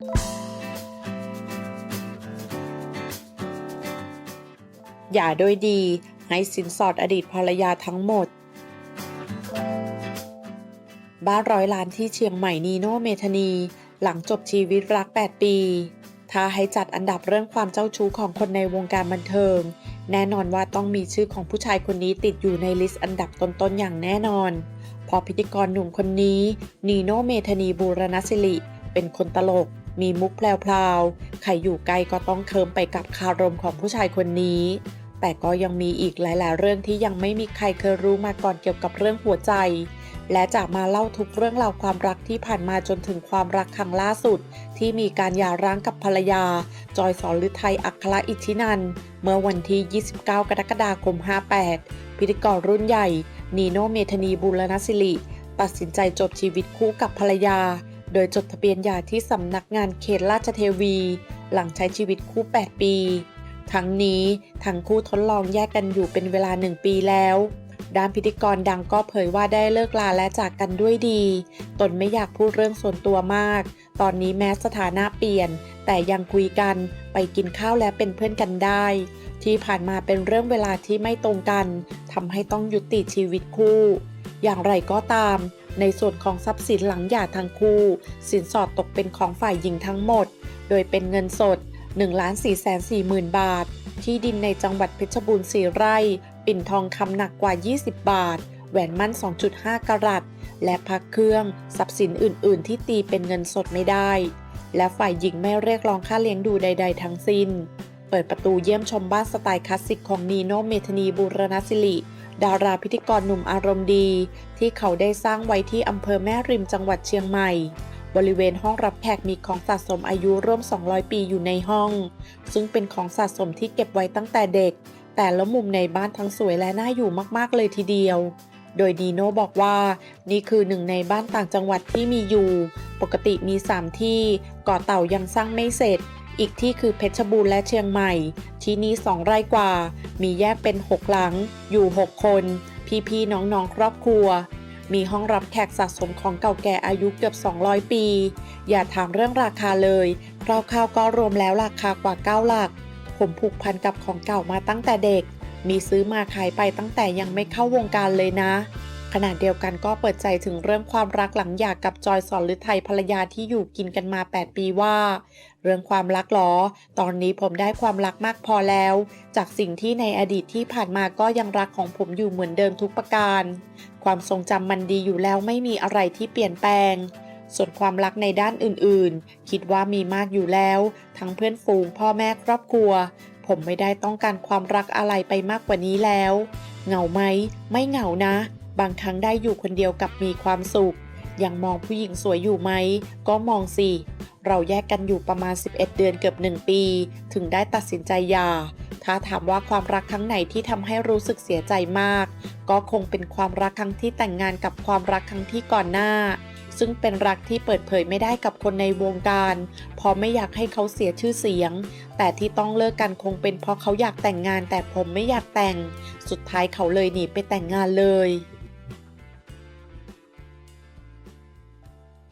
อย่าโดยดี ให้สินสอดอดีตภรรยาทั้งหมด บ้านร้อยล้านที่เชียงใหม่นีโนเมธานี หลังจบชีวิตรัก 8 ปี ถ้าให้จัดอันดับเรื่องความเจ้าชู้ของคนในวงการบันเทิง แน่นอนว่าต้องมีชื่อของผู้ชายคนนี้ติดอยู่ในลิสต์อันดับต้นๆอย่างแน่นอนเพอพิธีกรหนุ่มคนนี้นีโนเมธานีบูรณศิริ เป็นคนตลก มีมุกแพลวๆ ใครอยู่ไกลก็ต้องเคิมไปกับคารมของผู้ชายคนนี้ แต่ก็ยังมีอีกหลาย ๆ เรื่องที่ยังไม่มีใครเคยรู้มาก่อนเกี่ยวกับเรื่องหัวใจ และจะมาเล่าทุกเรื่องราวความรักที่ผ่านมาจนถึงความรักครั้งล่าสุด ที่มีการหย่าร้างกับภรรยา จอยสอนฤทัยอัครอิทธินัน เมื่อวันที่ 29 กรกฎาคม 58 พิธีกรรุ่นใหญ่ นีโนเมธานีบุรณศิริตัดสินใจจบชีวิตคู่กับภรรยา โดยจดทะเบียนหย่าที่สำนักงานเขตราชเทวี หลังใช้ชีวิตคู่ 8 ปี ทั้งนี้ทั้งคู่ทดลองแยกกันอยู่เป็นเวลาหนึ่งปีแล้วด้านพิธีกรดังก็เผยว่าได้เลิกลาและจากกันด้วยดี ตนไม่อยากพูดเรื่องส่วนตัวมาก ตอนนี้แม้สถานะเปลี่ยน แต่ยังคุยกัน ไปกินข้าวและเป็นเพื่อนกันได้ ที่ผ่านมาเป็นเรื่องเวลาที่ไม่ตรงกัน ทำให้ต้องยุติชีวิตคู่ อย่างไรก็ตาม ในส่วนของทรัพย์สินหลังหย่าทั้งคู่ สินสอดตกเป็นของฝ่ายหญิงทั้งหมด โดยเป็นเงินสด 1 4 4 0 0 0 บาท ที่ดินในจังหวัดเพชรบูรณ์4ไร่ ปิ่นทองคำหนักกว่า 20 บาท แหวนมั่น 2.5 กรัตและพักเครื่องทรัพย์สินอื่น ๆ ที่ตีเป็นเงินสดไม่ได้ และฝ่ายหญิงไม่เรียกร้องค่าเลี้ยงดูใด ๆ ทั้งสิ้น เปิดประตูเยี่ยมชมบ้านสไตล์คลาสสิกของนีโนเมธานีบูรณศิริ ดาราพิธีกรหนุ่มอารมณ์ดี ที่เขาได้สร้างไว้ที่อำเภอแม่ริมจังหวัดเชียงใหม่ บริเวณห้องรับแขกมีของสะสมอายุร่วม 200 ปีอยู่ในห้อง ซึ่งเป็นของสะสมที่เก็บไว้ตั้งแต่เด็ก แต่ละมุมในบ้านทั้งสวยและน่าอยู่มากๆเลยทีเดียว โดยดีโน่บอกว่า นี่คือหนึ่งในบ้านต่างจังหวัดที่มีอยู่ ปกติมี 3 ที่กาะเต่ายังสร้างไม่เสร็จ อีกที่คือเพชรบูรณ์และเชียงใหม่ ที่นี่2ไร่กว่า มีแยกเป็น 6 หลัง อยู่ 6 คน พี่ๆน้องๆ ครอบครัว มีห้องรับแขกสะสมของเก่าแก่อายุเกือบ 200 ปี อย่าถามเรื่องราคาเลยคร่าวๆก็รวมแล้วราคากว่า 9 หลัก ผมผูกพันกับของเก่ามาตั้งแต่เด็ก มีซื้อมาขายไปตั้งแต่ยังไม่เข้าวงการเลยนะขณะเดียวกันก็เปิดใจถึงเรื่องความรักหลังหย่ากกับจอยสอนฤทัยภรรยาที่อยู่กินกันมา 8 ปีว่า เรื่องความรักหรอ ตอนนี้ผมได้ความรักมากพอแล้ว จากสิ่งที่ในอดีตที่ผ่านมาก็ยังรักของผมอยู่เหมือนเดิมทุกประการ ความทรงจำมันดีอยู่แล้วไม่มีอะไรที่เปลี่ยนแปลง ส่วนความรักในด้านอื่นๆ คิดว่ามีมากอยู่แล้ว ทั้งเพื่อนฝูงพ่อแม่ครอบครัว ผมไม่ได้ต้องการความรักอะไรไปมากกว่านี้แล้ว เหงาไหม ไม่เหงานะ บางครั้งได้อยู่คนเดียวกับมีความสุข ยังมองผู้หญิงสวยอยู่ไหม ก็มองสิ เราแยกกันอยู่ประมาณ 11 เดือนเกือบ 1 ปี ถึงได้ตัดสินใจหย่า ถ้าถามว่าความรักครั้งไหนที่ทำให้รู้สึกเสียใจมาก ก็คงเป็นความรักครั้งที่แต่งงานกับความรักครั้งที่ก่อนหน้า ซึ่งเป็นรักที่เปิดเผยไม่ได้กับคนในวงการเพราะไม่อยากให้เขาเสียชื่อเสียง แต่ที่ต้องเลิกกันคงเป็นเพราะเขาอยากแต่งงานแต่ผมไม่อยากแต่ง สุดท้ายเขาเลยหนีไปแต่งงานเลย